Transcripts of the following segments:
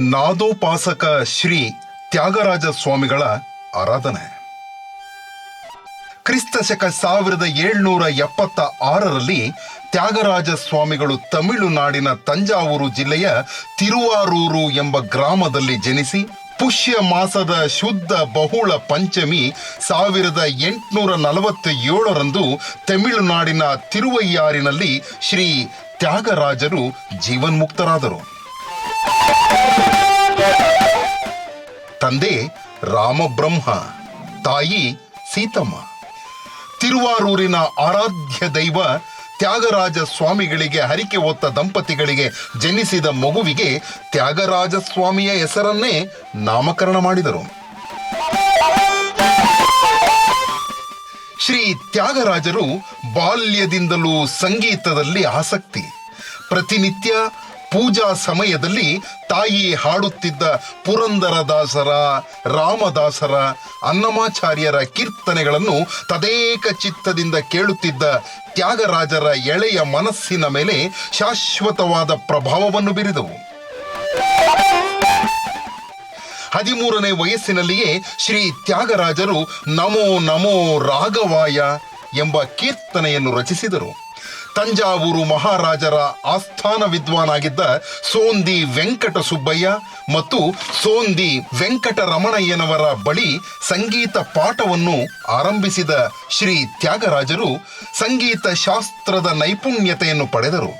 ನಾದೋಪಾಸಕ ಶ್ರೀ ತ್ಯಾಗರಾಜ ಸ್ವಾಮಿಗಳ ಆರಾಧನೆ. ಕ್ರಿಸ್ತ ಶಕ ಸಾವಿರದ ಏಳ್ನೂರ ಎಪ್ಪತ್ತ ಆರರಲ್ಲಿ ತ್ಯಾಗರಾಜ ಸ್ವಾಮಿಗಳು ತಮಿಳುನಾಡಿನ ತಂಜಾವೂರು ಜಿಲ್ಲೆಯ ತಿರುವಾರೂರು ಎಂಬ ಗ್ರಾಮದಲ್ಲಿ ಜನಿಸಿ ಪುಷ್ಯ ಮಾಸದ ಶುದ್ಧ ಬಹುಳ ಪಂಚಮಿ ಸಾವಿರದ ಎಂಟುನೂರ ನಲವತ್ತ ಏಳರಂದು ತಮಿಳುನಾಡಿನ ತಿರುವಯ್ಯಾರಿನಲ್ಲಿ ಶ್ರೀ ತ್ಯಾಗರಾಜರು ಜೀವನ್ಮುಕ್ತರಾದರು. ತಂದೆ ರಾಮಬ್ರಹ್ಮ, ತಾಯಿ ಸೀತಮ್ಮ. ತಿರುವಾರೂರಿನ ಆರಾಧ್ಯ ದೈವ ತ್ಯಾಗರಾಜ ಸ್ವಾಮಿಗಳಿಗೆ ಹರಿಕೆ ಹೊತ್ತ ದಂಪತಿಗಳಿಗೆ ಜನಿಸಿದ ಮಗುವಿಗೆ ತ್ಯಾಗರಾಜ ಸ್ವಾಮಿಯ ಹೆಸರನ್ನೇ ನಾಮಕರಣ ಮಾಡಿದರು. ಶ್ರೀ ತ್ಯಾಗರಾಜರು ಬಾಲ್ಯದಿಂದಲೂ ಸಂಗೀತದಲ್ಲಿ ಆಸಕ್ತಿ. ಪ್ರತಿನಿತ್ಯ ಪೂಜಾ ಸಮಯದಲ್ಲಿ ತಾಯಿ ಹಾಡುತ್ತಿದ್ದ ಪುರಂದರದಾಸರ, ರಾಮದಾಸರ, ಅನ್ನಮಾಚಾರ್ಯರ ಕೀರ್ತನೆಗಳನ್ನು ತದೇಕ ಚಿತ್ತದಿಂದ ಕೇಳುತ್ತಿದ್ದ ತ್ಯಾಗರಾಜರ ಎಳೆಯ ಮನಸ್ಸಿನ ಮೇಲೆ ಶಾಶ್ವತವಾದ ಪ್ರಭಾವವನ್ನು ಬೀರಿದವು. ಹದಿಮೂರನೇ ವಯಸ್ಸಿನಲ್ಲಿಯೇ ಶ್ರೀ ತ್ಯಾಗರಾಜರು ನಮೋ ನಮೋ ರಾಘವಾಯ ಎಂಬ ಕೀರ್ತನೆಯನ್ನು ರಚಿಸಿದರು. ತಂಜಾವೂರು ಮಹಾರಾಜರ ಆಸ್ಥಾನ ವಿದ್ವಾನಾಗಿದ್ದ ಸೋಂದಿ ವೆಂಕಟ ಸುಬ್ಬಯ್ಯ ಮತ್ತು ಸೋಂದಿ ವೆಂಕಟರಮಣಯ್ಯನವರ ಬಳಿ ಸಂಗೀತ ಪಾಠವನ್ನು ಆರಂಭಿಸಿದ ಶ್ರೀ ತ್ಯಾಗರಾಜರು ಸಂಗೀತ ಶಾಸ್ತ್ರದ ನೈಪುಣ್ಯತೆಯನ್ನು ಪಡೆದರು.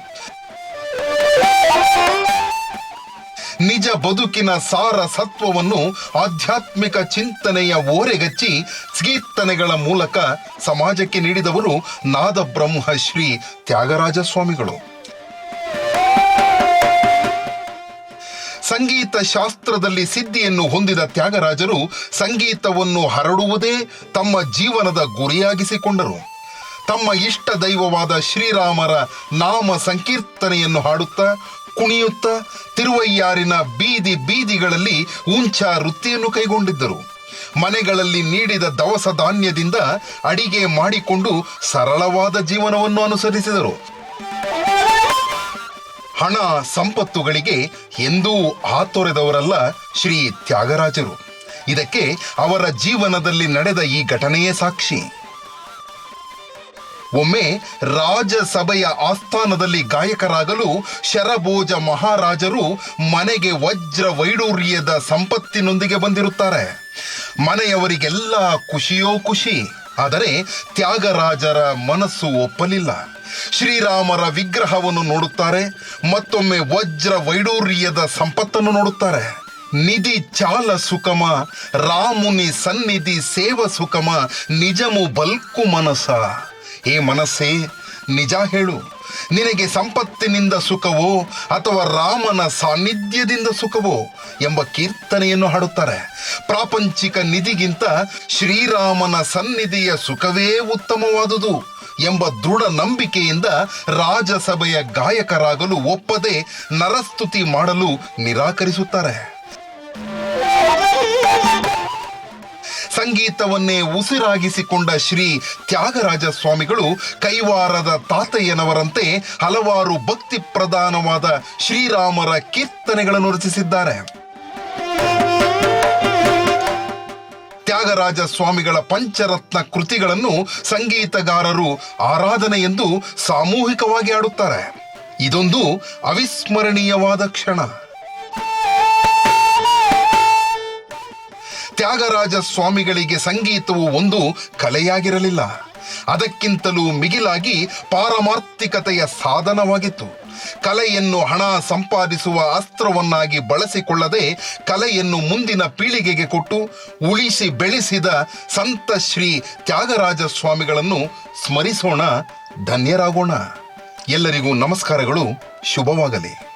ನಿಜ ಬದುಕಿನ ಸಾರ ಸತ್ವವನ್ನು ಆಧ್ಯಾತ್ಮಿಕ ಚಿಂತನೆಯ ಓರೆಗಚ್ಚಿ ಕೀರ್ತನೆಗಳ ಮೂಲಕ ಸಮಾಜಕ್ಕೆ ನೀಡಿದವರು ನಾದಬ್ರಹ್ಮ ಶ್ರೀ ತ್ಯಾಗರಾಜ ಸ್ವಾಮಿಗಳು ಸಂಗೀತ ಶಾಸ್ತ್ರದಲ್ಲಿ ಸಿದ್ಧಿಯನ್ನು ಹೊಂದಿದ ತ್ಯಾಗರಾಜರು ಸಂಗೀತವನ್ನು ಹರಡುವುದೇ ತಮ್ಮ ಜೀವನದ ಗುರಿಯಾಗಿಸಿಕೊಂಡರು. ತಮ್ಮ ಇಷ್ಟ ದೈವವಾದ ಶ್ರೀರಾಮರ ನಾಮ ಸಂಕೀರ್ತನೆಯನ್ನು ಹಾಡುತ್ತಾ ಕುಣಿಯುತ್ತಾ ತಿರುವಯ್ಯಾರಿನ ಬೀದಿ ಬೀದಿಗಳಲ್ಲಿ ಉಂಚ ವೃತ್ತಿಯನ್ನು ಕೈಗೊಂಡಿದ್ದರು. ಮನೆಗಳಲ್ಲಿ ನೀಡಿದ ದವಸ ಧಾನ್ಯದಿಂದ ಅಡಿಗೆ ಮಾಡಿಕೊಂಡು ಸರಳವಾದ ಜೀವನವನ್ನು ಅನುಸರಿಸಿದರು. ಹಣ ಸಂಪತ್ತುಗಳಿಗೆ ಎಂದೂ ಆತೊರೆದವರಲ್ಲ ಶ್ರೀ ತ್ಯಾಗರಾಜರು. ಇದಕ್ಕೆ ಅವರ ಜೀವನದಲ್ಲಿ ನಡೆದ ಈ ಘಟನೆಯೇ ಸಾಕ್ಷಿ. ಒಮ್ಮೆ ರಾಜಸಭೆಯ ಆಸ್ಥಾನದಲ್ಲಿ ಗಾಯಕರಾಗಲು ಶರಭೋಜ ಮಹಾರಾಜರು ಮನೆಗೆ ವಜ್ರ ವೈಡೂರ್ಯದ ಸಂಪತ್ತಿನೊಂದಿಗೆ ಬಂದಿರುತ್ತಾರೆ. ಮನೆಯವರಿಗೆಲ್ಲ ಖುಷಿಯೋ ಖುಷಿ, ಆದರೆ ತ್ಯಾಗರಾಜರ ಮನಸ್ಸು ಒಪ್ಪಲಿಲ್ಲ. ಶ್ರೀರಾಮರ ವಿಗ್ರಹವನ್ನು ನೋಡುತ್ತಾರೆ, ಮತ್ತೊಮ್ಮೆ ವಜ್ರ ವೈಡೂರ್ಯದ ಸಂಪತ್ತನ್ನು ನೋಡುತ್ತಾರೆ. ನಿಧಿ ಚಾಲ ಸುಖಮ, ರಾಮುನಿ ಸನ್ನಿಧಿ ಸೇವ ಸುಖಮ, ನಿಜಮು ಬಲ್ಕು ಮನಸ. ಏ ಮನಸ್ಸೇ, ನಿಜ ಹೇಳು. ನಿನಗೆ ಸಂಪತ್ತಿನಿಂದ ಸುಖವೋ ಅಥವಾ ರಾಮನ ಸಾನ್ನಿಧ್ಯದಿಂದ ಸುಖವೋ ಎಂಬ ಕೀರ್ತನೆಯನ್ನು ಹಾಡುತ್ತಾರೆ. ಪ್ರಾಪಂಚಿಕ ನಿಧಿಗಿಂತ ಶ್ರೀರಾಮನ ಸನ್ನಿಧಿಯ ಸುಖವೇ ಉತ್ತಮವಾದುದು ಎಂಬ ದೃಢ ನಂಬಿಕೆಯಿಂದ ರಾಜಸಭೆಯ ಗಾಯಕರಾಗಲು ಒಪ್ಪದೆ ನರಸ್ತುತಿ ಮಾಡಲು ನಿರಾಕರಿಸುತ್ತಾರೆ. ಸಂಗೀತವನ್ನೇ ಉಸಿರಾಗಿಸಿಕೊಂಡ ಶ್ರೀ ತ್ಯಾಗರಾಜ ಸ್ವಾಮಿಗಳು ಕೈವಾರದ ತಾತಯ್ಯನವರಂತೆ ಹಲವಾರು ಭಕ್ತಿ ಪ್ರಧಾನವಾದ ಶ್ರೀರಾಮರ ಕೀರ್ತನೆಗಳನ್ನು ರಚಿಸಿದ್ದಾರೆ. ತ್ಯಾಗರಾಜ ಸ್ವಾಮಿಗಳ ಪಂಚರತ್ನ ಕೃತಿಗಳನ್ನು ಸಂಗೀತಗಾರರು ಆರಾಧನೆ ಎಂದು ಸಾಮೂಹಿಕವಾಗಿ ಆಡುತ್ತಾರೆ ಇದೊಂದು ಅವಿಸ್ಮರಣೀಯವಾದ ಕ್ಷಣ. ತ್ಯಾಗರಾಜ ಸ್ವಾಮಿಗಳಿಗೆ ಸಂಗೀತವು ಒಂದು ಕಲೆಯಾಗಿರಲಿಲ್ಲ. ಅದಕ್ಕಿಂತಲೂ ಮಿಗಿಲಾಗಿ ಪಾರಮಾರ್ಥಿಕತೆಯ ಸಾಧನವಾಗಿತ್ತು. ಕಲೆಯನ್ನು ಹಣ ಸಂಪಾದಿಸುವ ಅಸ್ತ್ರವನ್ನಾಗಿ ಬಳಸಿಕೊಳ್ಳದೆ ಕಲೆಯನ್ನು ಮುಂದಿನ ಪೀಳಿಗೆಗೆ ಕೊಟ್ಟು ಉಳಿಸಿ ಬೆಳೆಸಿದ ಸಂತ ಶ್ರೀ ತ್ಯಾಗರಾಜ ಸ್ವಾಮಿಗಳನ್ನು ಸ್ಮರಿಸೋಣ, ಧನ್ಯರಾಗೋಣ. ಎಲ್ಲರಿಗೂ ನಮಸ್ಕಾರಗಳು, ಶುಭವಾಗಲಿ.